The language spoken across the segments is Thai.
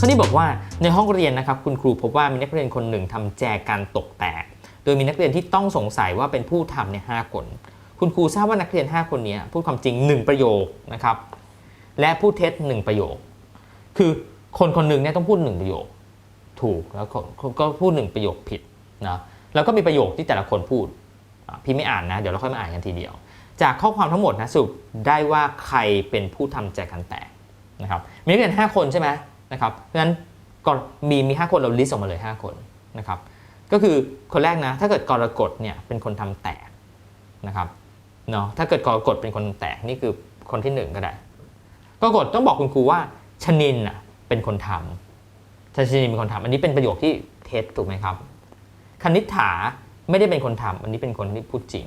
ขานี่บอกว่าในห้องเรียนนะครับคุณครูพบว่ามีนักเรียนคนหนึ่งทำแจกันตกแตก โดยมีนักเรียนที่ต้องสงสัยว่าเป็นผู้ทำเนี่ยห้าคน คุณครูทราบว่านักเรียน 5 คนนี้พูดความจริง 1 ประโยคนะครับและพูดเท็จ 1 ประโยค คือคนคนหนึ่งเนี่ยต้องพูด 1 ประโยค ถูกแล้วก็พูด 1 ประโยคผิดนะแล้วก็มีประโยคที่แต่ละคนพูด พี่ไม่อ่านนะ เดี๋ยวเราค่อยมาอ่านกันทีเดียว จากข้อความทั้งหมดนะสรุปได้ว่าใครเป็นผู้ทำแจกันแตกนะครับมีนักเรียน 5 คนใช่ไหม นะครับเพราะฉะนั้นก็มีมี 5 คนเราลิสต์ออกมาเลย 5 คนนะครับก็คือคนแรกนะถ้าเกิดกรกฎเนี่ยเป็นคนทำแตกนะครับเนาะถ้าเกิดกรกฎเป็นคนแตกนี่คือคนที่หนึ่งก็ได้กรกฎต้องบอกคุณครูว่าชนินอะเป็นคนทำชนินเป็นคนทำอันนี้เป็นประโยคที่เท็จถูกไหมครับคณิษฐาไม่ได้เป็นคนทำอันนี้เป็นคนที่พูดจริง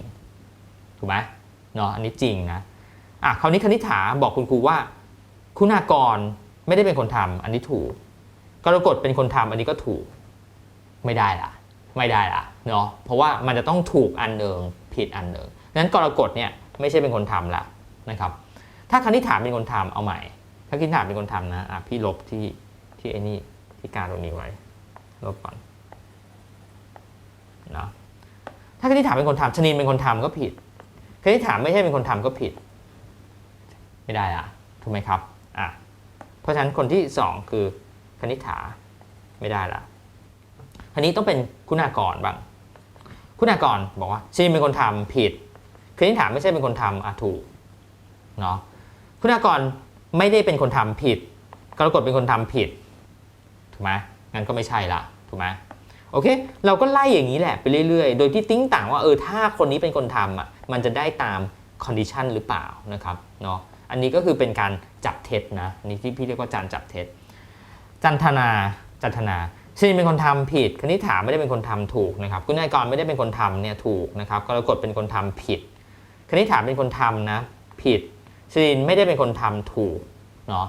ถูกไหมเนาะอันนี้จริงนะอะคราวนี้คณิษฐาบอกคุณครูว่า คุณากร ไม่ได้เป็นคนทำอันนี้ถูกกรกฎเป็นคนทำอันนี้ก็ถูก ไม่ได้ละไม่ได้ละเนาะเพราะว่ามันจะต้องถูกอันหนึ่งผิดอันหนึ่งนั้นกรกฎเนี่ยไม่ใช่เป็นคนทำละนะครับ ถ้าคณิฐาเป็นคนทำเอาใหม่ ถ้าคณิฐาเป็นคนทำนะอะพี่ลบที่ที่ไอ้นี่ที่การตรงนี้ไว้ลบก่อนนะถ้าคณิฐาเป็นคนทำชนินเป็นคนทำก็ผิดคณิฐาไม่ใช่เป็นคนทำก็ผิด ไม่ได้อะถูกไหมครับอะ เพราะฉะนั้นคนที่สองคือคณิษฐาไม่ได้ละอันนี้ต้องเป็นคุณากรบ้าง คุณากรบอกว่าชินเป็นคนทำผิดคณิษฐาไม่ใช่เป็นคนทำอะถูกเนาะคุณากรไม่ได้เป็นคนทำผิดกรกฎเป็นคนทำผิดถูกไหมงั้นก็ไม่ใช่ละถูกไหมโอเค เราก็ไล่อย่างนี้แหละไปเรื่อยๆ โดยที่ติ้งต่างว่าเออถ้าคนนี้เป็นคนทำอะมันจะได้ตามคอนดิชันหรือเปล่านะครับเนาะ อันนี้ก็คือเป็นการจับเท็จนะนนี่ที่พี่เรียกว่าจานจับเท็จ จันทนาจันทนาชินเป็นคนทำผิดคณิษฐาไม่ได้เป็นคนทำถูกนะครับคุณนายกรไม่ได้เป็นคนทำเนี่ยถูกนะครับกรกฎเป็นคนทำผิดคณิษฐาเป็นคนทำนะผิดชินไม่ได้เป็นคนทำถูกเนาะ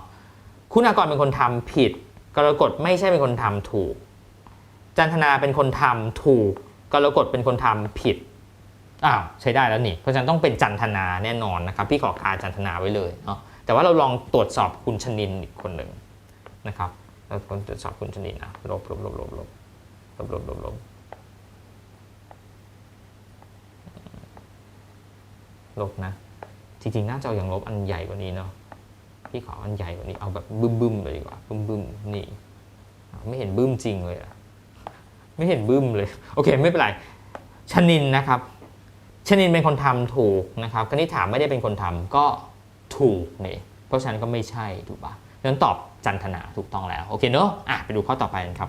คุณากรเป็นคนทำผิด กรกฎไม่ใช่เป็นคนทำถูก จันทนาเป็นคนทำถูก กรกฎเป็นคนทำผิด อ้าวใช้ได้แล้วนี่เพราะฉะนั้นต้องเป็นจันทนาแน่นอนนะครับ พี่ขอกาจันทนาไว้เลยเนาะแต่ว่าเราลองตรวจสอบคุณชนินอีกคนหนึ่งนะครับเราตรวจสอบคุณชนินอะลบลบลบลบลบลบลบลบลบลบนะ จริงๆน่าจะอาอย่างลบอันใหญ่กว่านี้เนาะพี่ขออันใหญ่กว่านี้เอาแบบบึ้มๆเลยดีกว่าบึ้มๆนี่ไม่เห็นบึ้มจริงเลยอะไม่เห็นบึ้มเลย โอเค ไม่เป็นไรชนินนะครับ ชนินเป็นคนทำถูกนะครับคณิษฐาไม่ได้เป็นคนทำก็ถูกนี่เพราะฉะนั้นก็ไม่ใช่ถูกปะงั้นตอบจันทนาถูกต้องแล้ว โอเคเนอะอะไปดูข้อต่อไปกันครับ